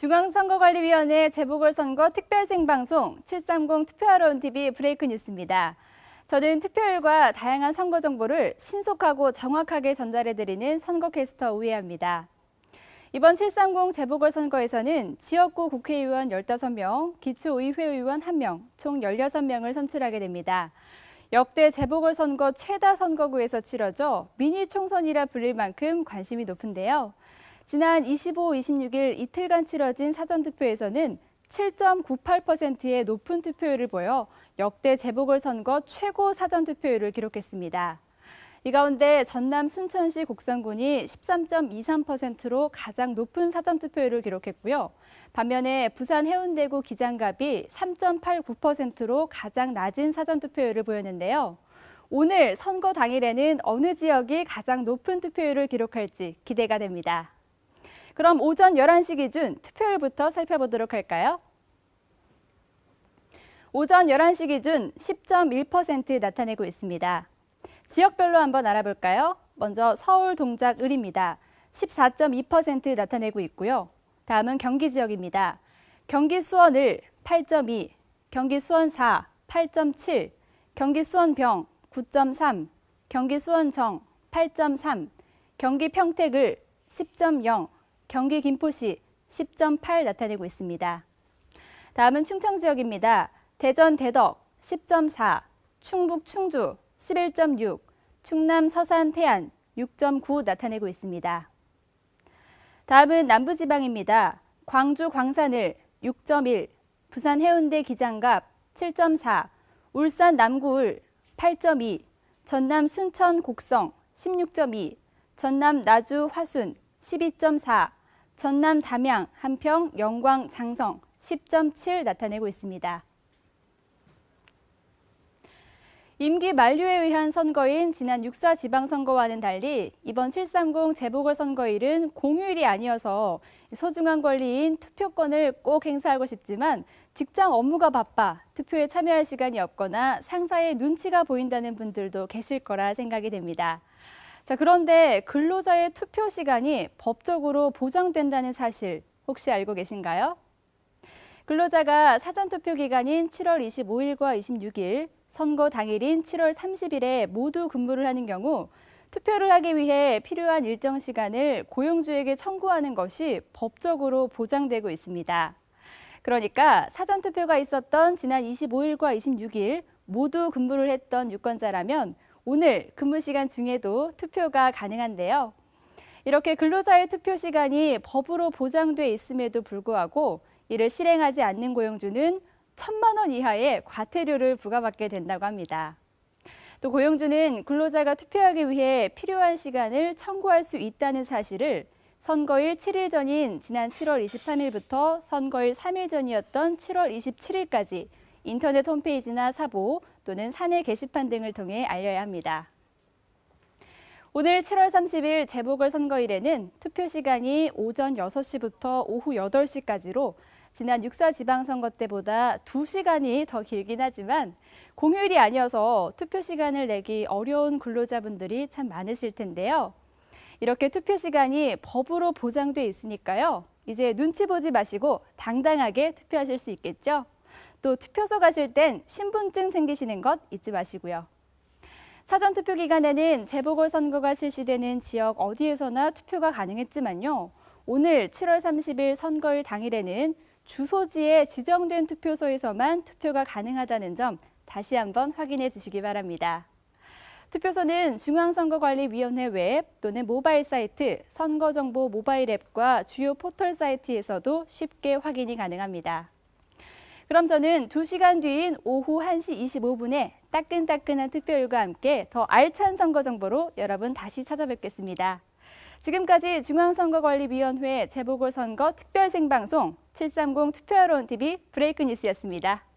중앙선거관리위원회 재보궐선거 특별생방송 730 투표하러 온 TV 브레이크 뉴스입니다. 저는 투표율과 다양한 선거 정보를 신속하고 정확하게 전달해드리는 선거캐스터 우혜합니다. 이번 730 재보궐선거에서는 지역구 국회의원 15명, 기초의회 의원 1명, 총 16명을 선출하게 됩니다. 역대 재보궐선거 최다 선거구에서 치러져 미니 총선이라 불릴 만큼 관심이 높은데요. 지난 25, 26일 이틀간 치러진 사전투표에서는 7.98%의 높은 투표율을 보여 역대 재보궐선거 최고 사전투표율을 기록했습니다. 이 가운데 전남 순천시 곡성군이 13.23%로 가장 높은 사전투표율을 기록했고요. 반면에 부산 해운대구 기장갑이 3.89%로 가장 낮은 사전투표율을 보였는데요. 오늘 선거 당일에는 어느 지역이 가장 높은 투표율을 기록할지 기대가 됩니다. 그럼 오전 11시 기준 투표율부터 살펴보도록 할까요? 오전 11시 기준 10.1% 나타내고 있습니다. 지역별로 한번 알아볼까요? 먼저 서울 동작 을입니다. 14.2% 나타내고 있고요. 다음은 경기 지역입니다. 경기 수원 을 8.2, 경기 수원 4 8.7, 경기 수원 병 9.3, 경기 수원 정 8.3, 경기 평택 을 10.0, 경기 김포시 10.8 나타내고 있습니다. 다음은 충청 지역입니다. 대전 대덕 10.4, 충북 충주 11.6, 충남 서산 태안 6.9 나타내고 있습니다. 다음은 남부지방입니다. 광주 광산을 6.1, 부산 해운대 기장갑 7.4, 울산 남구을 8.2, 전남 순천 곡성 16.2, 전남 나주 화순 12.4, 전남 담양 한평 영광 장성 10.7 나타내고 있습니다. 임기 만료에 의한 선거인 지난 6사 지방선거와는 달리 이번 730 재보궐선거일은 공휴일이 아니어서 소중한 권리인 투표권을 꼭 행사하고 싶지만 직장 업무가 바빠 투표에 참여할 시간이 없거나 상사의 눈치가 보인다는 분들도 계실 거라 생각이 됩니다. 자, 그런데 근로자의 투표 시간이 법적으로 보장된다는 사실 혹시 알고 계신가요? 근로자가 사전투표 기간인 7월 25일과 26일, 선거 당일인 7월 30일에 모두 근무를 하는 경우 투표를 하기 위해 필요한 일정 시간을 고용주에게 청구하는 것이 법적으로 보장되고 있습니다. 그러니까 사전투표가 있었던 지난 25일과 26일 모두 근무를 했던 유권자라면 오늘 근무 시간 중에도 투표가 가능한데요. 이렇게 근로자의 투표 시간이 법으로 보장돼 있음에도 불구하고 이를 실행하지 않는 고용주는 천만 원 이하의 과태료를 부과받게 된다고 합니다. 또 고용주는 근로자가 투표하기 위해 필요한 시간을 청구할 수 있다는 사실을 선거일 7일 전인 지난 7월 23일부터 선거일 3일 전이었던 7월 27일까지 인터넷 홈페이지나 사보 또는 사내 게시판 등을 통해 알려야 합니다. 오늘 7월 30일 재보궐선거일에는 투표 시간이 오전 6시부터 오후 8시까지로 지난 6사 지방선거 때보다 2시간이 더 길긴 하지만 공휴일이 아니어서 투표 시간을 내기 어려운 근로자분들이 참 많으실 텐데요. 이렇게 투표 시간이 법으로 보장돼 있으니까요. 이제 눈치 보지 마시고 당당하게 투표하실 수 있겠죠? 또 투표소 가실 땐 신분증 챙기시는 것 잊지 마시고요. 사전투표 기간에는 재보궐선거가 실시되는 지역 어디에서나 투표가 가능했지만요. 오늘 7월 30일 선거일 당일에는 주소지에 지정된 투표소에서만 투표가 가능하다는 점 다시 한번 확인해 주시기 바랍니다. 투표소는 중앙선거관리위원회 웹 또는 모바일 사이트, 선거정보 모바일 앱과 주요 포털 사이트에서도 쉽게 확인이 가능합니다. 그럼 저는 2시간 뒤인 오후 1시 25분에 따끈따끈한 투표율과 함께 더 알찬 선거 정보로 여러분 다시 찾아뵙겠습니다. 지금까지 중앙선거관리위원회 재보궐선거 특별생방송 730 투표여론 TV 브레이크 뉴스였습니다.